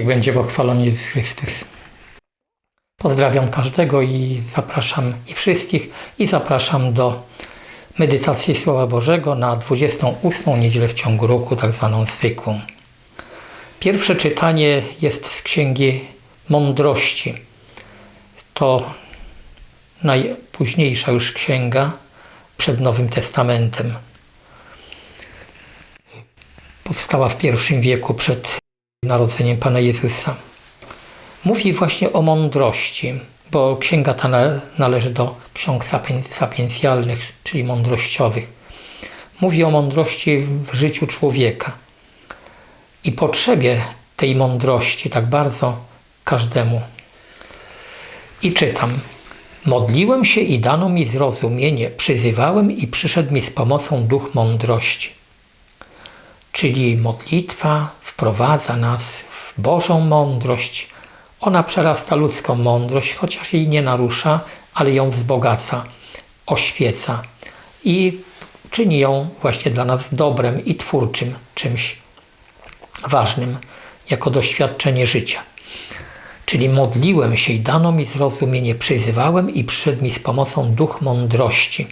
Niech będzie pochwalony Jezus Chrystus. Pozdrawiam każdego i zapraszam i wszystkich i zapraszam do medytacji Słowa Bożego na 28 niedzielę w ciągu roku, tak zwaną zwykłą. Pierwsze czytanie jest z Księgi Mądrości. To najpóźniejsza już księga przed Nowym Testamentem. Powstała w pierwszym wieku przed narodzeniem Pana Jezusa. Mówi właśnie o mądrości, bo księga ta należy do ksiąg sapiencjalnych, czyli mądrościowych. Mówi o mądrości w życiu człowieka i potrzebie tej mądrości tak bardzo każdemu. I czytam. Modliłem się i dano mi zrozumienie, przyzywałem i przyszedł mi z pomocą duch mądrości. Czyli modlitwa wprowadza nas w Bożą mądrość. Ona przerasta ludzką mądrość, chociaż jej nie narusza, ale ją wzbogaca, oświeca i czyni ją właśnie dla nas dobrem i twórczym czymś ważnym jako doświadczenie życia. Czyli modliłem się i dano mi zrozumienie, przyzywałem i przyszedł mi z pomocą duch mądrości.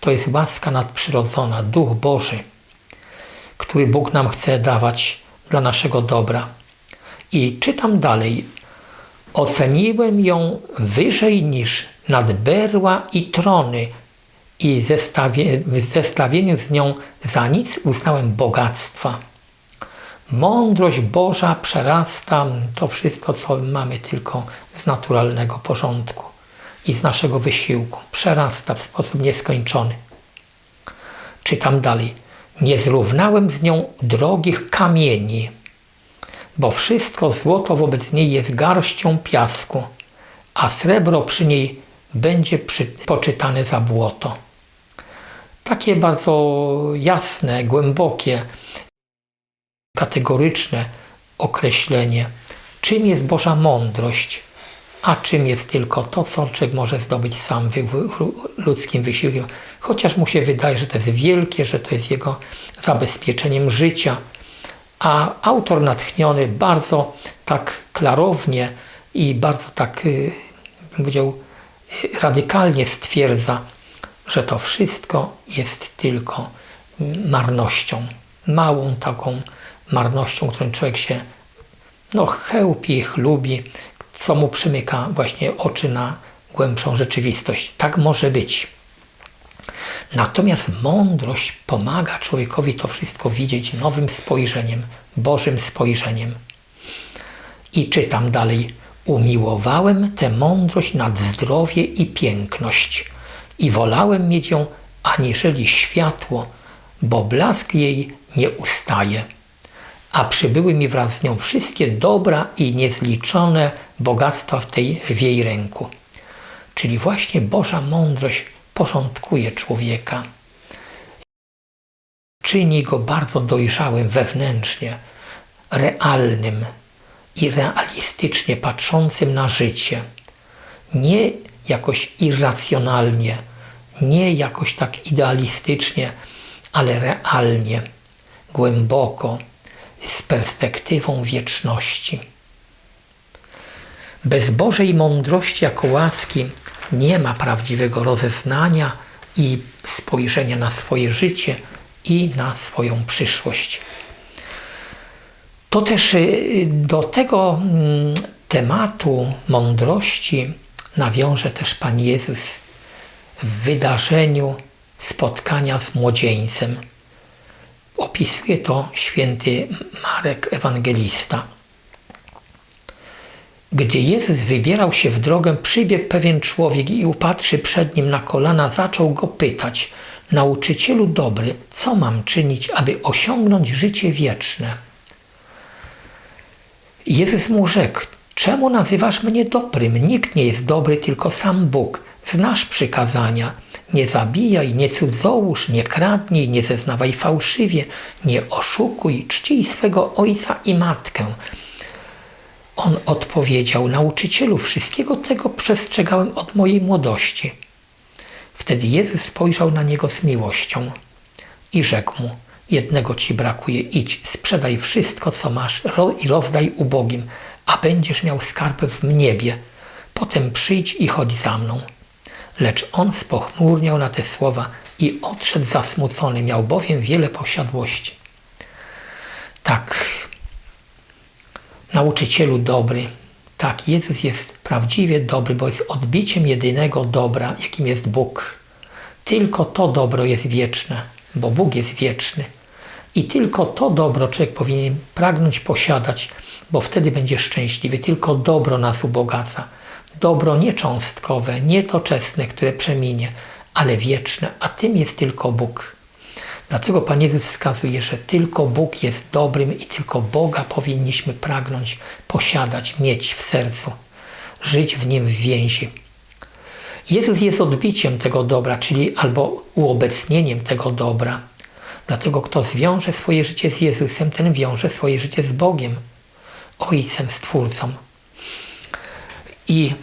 To jest łaska nadprzyrodzona, duch Boży, który Bóg nam chce dawać dla naszego dobra. I czytam dalej. Oceniłem ją wyżej niż nadberła i trony, i w zestawieniu z nią za nic uznałem bogactwa Mądrość Boża przerasta to wszystko, co mamy tylko z naturalnego porządku i z naszego wysiłku. Przerasta w sposób nieskończony. Czytam dalej. Nie zrównałem z nią drogich kamieni, bo wszystko złoto wobec niej jest garścią piasku, a srebro przy niej będzie przy, poczytane za błoto. Takie bardzo jasne, głębokie, kategoryczne określenie, czym jest Boża mądrość, a czym jest tylko to, co człowiek może zdobyć sam ludzkim wysiłkiem. Chociaż mu się wydaje, że to jest wielkie, że to jest jego zabezpieczeniem życia. A autor natchniony bardzo tak klarownie i bardzo tak, y, bym powiedział, y, radykalnie stwierdza, że to wszystko jest tylko marnością, małą taką marnością, którą człowiek się no, chełpi, chlubi, co mu przymyka właśnie oczy na głębszą rzeczywistość. Tak może być. Natomiast mądrość pomaga człowiekowi to wszystko widzieć nowym spojrzeniem, Bożym spojrzeniem. I czytam dalej. Umiłowałem tę mądrość nad zdrowie i piękność i wolałem mieć ją aniżeli światło, bo blask jej nie ustaje a przybyły mi wraz z nią wszystkie dobra i niezliczone bogactwa w tej w jej ręku. Czyli właśnie Boża mądrość porządkuje człowieka. Czyni go bardzo dojrzałym wewnętrznie, realnym i realistycznie patrzącym na życie. Nie jakoś irracjonalnie, nie jakoś tak idealistycznie, ale realnie, głęboko z perspektywą wieczności. Bez Bożej mądrości jako łaski nie ma prawdziwego rozeznania i spojrzenia na swoje życie i na swoją przyszłość. To też y, do tego mm, tematu mądrości nawiąże też Pan Jezus w wydarzeniu spotkania z młodzieńcem Opisuje to święty Marek Ewangelista. Gdy Jezus wybierał się w drogę, przybiegł pewien człowiek i upatrzy przed nim na kolana, zaczął go pytać: Nauczycielu dobry, co mam czynić, aby osiągnąć życie wieczne? Jezus mu rzekł: Czemu nazywasz mnie dobrym? Nikt nie jest dobry, tylko sam Bóg. Znasz przykazania nie zabijaj, nie cudzołóż, nie kradnij, nie zeznawaj fałszywie, nie oszukuj, czcij swego ojca i matkę. On odpowiedział, nauczycielu, wszystkiego tego przestrzegałem od mojej młodości. Wtedy Jezus spojrzał na niego z miłością i rzekł mu, Jednego ci brakuje, idź, sprzedaj wszystko, co masz i rozdaj ubogim, a będziesz miał skarb w niebie. Potem przyjdź i chodź za mną. Lecz on spochmurniał na te słowa i odszedł zasmucony, miał bowiem wiele posiadłości. Tak, nauczycielu dobry, tak, Jezus jest prawdziwie dobry, bo jest odbiciem jedynego dobra, jakim jest Bóg. Tylko to dobro jest wieczne, bo Bóg jest wieczny. I tylko to dobro człowiek powinien pragnąć posiadać, bo wtedy będzie szczęśliwy. Tylko dobro nas ubogaca. Dobro nie cząstkowe, nie które przeminie, ale wieczne, a tym jest tylko Bóg. Dlatego Pan Jezus wskazuje, że tylko Bóg jest dobrym i tylko Boga powinniśmy pragnąć posiadać, mieć w sercu, żyć w Nim w więzi. Jezus jest odbiciem tego dobra, czyli albo uobecnieniem tego dobra. Dlatego kto zwiąże swoje życie z Jezusem, ten wiąże swoje życie z Bogiem, Ojcem, Stwórcą. I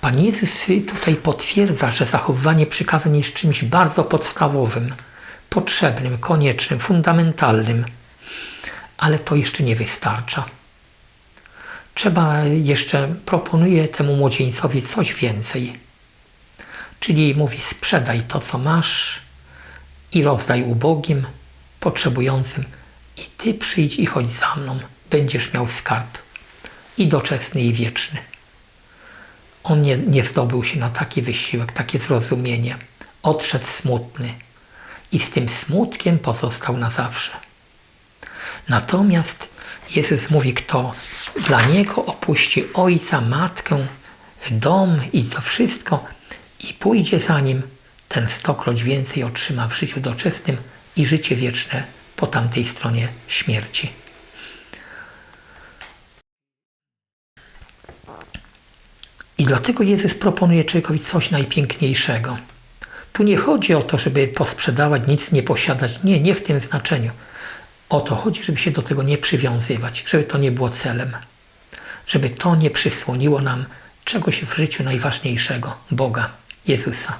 Pan Jezus tutaj potwierdza, że zachowywanie przykazań jest czymś bardzo podstawowym, potrzebnym, koniecznym, fundamentalnym. Ale to jeszcze nie wystarcza. Trzeba jeszcze, proponuje temu młodzieńcowi coś więcej. Czyli mówi: sprzedaj to, co masz i rozdaj ubogim, potrzebującym, i ty przyjdź i chodź za mną. Będziesz miał skarb i doczesny, i wieczny. On nie, nie zdobył się na taki wysiłek, takie zrozumienie. Odszedł smutny i z tym smutkiem pozostał na zawsze. Natomiast Jezus mówi, kto dla Niego opuści ojca, matkę, dom i to wszystko i pójdzie za Nim, ten stokroć więcej otrzyma w życiu doczesnym i życie wieczne po tamtej stronie śmierci. I dlatego Jezus proponuje człowiekowi coś najpiękniejszego. Tu nie chodzi o to, żeby posprzedawać, nic nie posiadać. Nie, nie w tym znaczeniu. O to chodzi, żeby się do tego nie przywiązywać, żeby to nie było celem, żeby to nie przysłoniło nam czegoś w życiu najważniejszego Boga, Jezusa.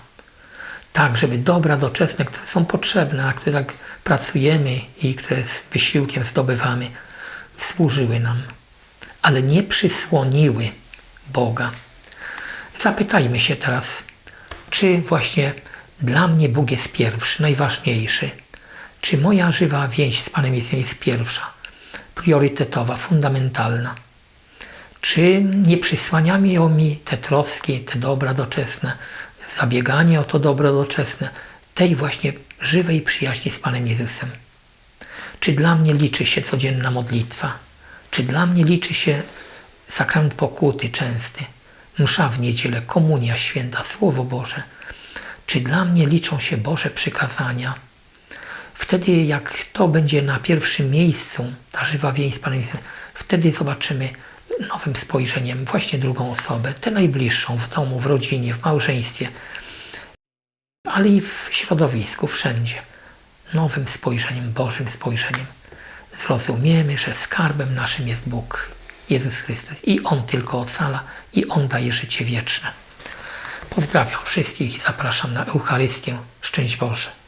Tak, żeby dobra doczesne, które są potrzebne, na które tak pracujemy i które z wysiłkiem zdobywamy, służyły nam, ale nie przysłoniły Boga. Zapytajmy się teraz, czy właśnie dla mnie Bóg jest pierwszy, najważniejszy. Czy moja żywa więź z Panem Jezusem jest pierwsza, priorytetowa, fundamentalna? Czy nie przysłaniają mi te troski, te dobra doczesne, zabieganie o to dobro doczesne, tej właśnie żywej przyjaźni z Panem Jezusem? Czy dla mnie liczy się codzienna modlitwa? Czy dla mnie liczy się sakrament pokuty częsty, msza w niedzielę, komunia święta, Słowo Boże? Czy dla mnie liczą się Boże przykazania? Wtedy, jak to będzie na pierwszym miejscu, ta żywa więź z Panem Jezusem, wtedy zobaczymy nowym spojrzeniem właśnie drugą osobę, tę najbliższą w domu, w rodzinie, w małżeństwie, ale i w środowisku, wszędzie. Nowym spojrzeniem, Bożym spojrzeniem. Zrozumiemy, że skarbem naszym jest Bóg, Jezus Chrystus i On tylko ocala i On daje życie wieczne. Pozdrawiam wszystkich i zapraszam na Eucharystię. Szczęść Boże.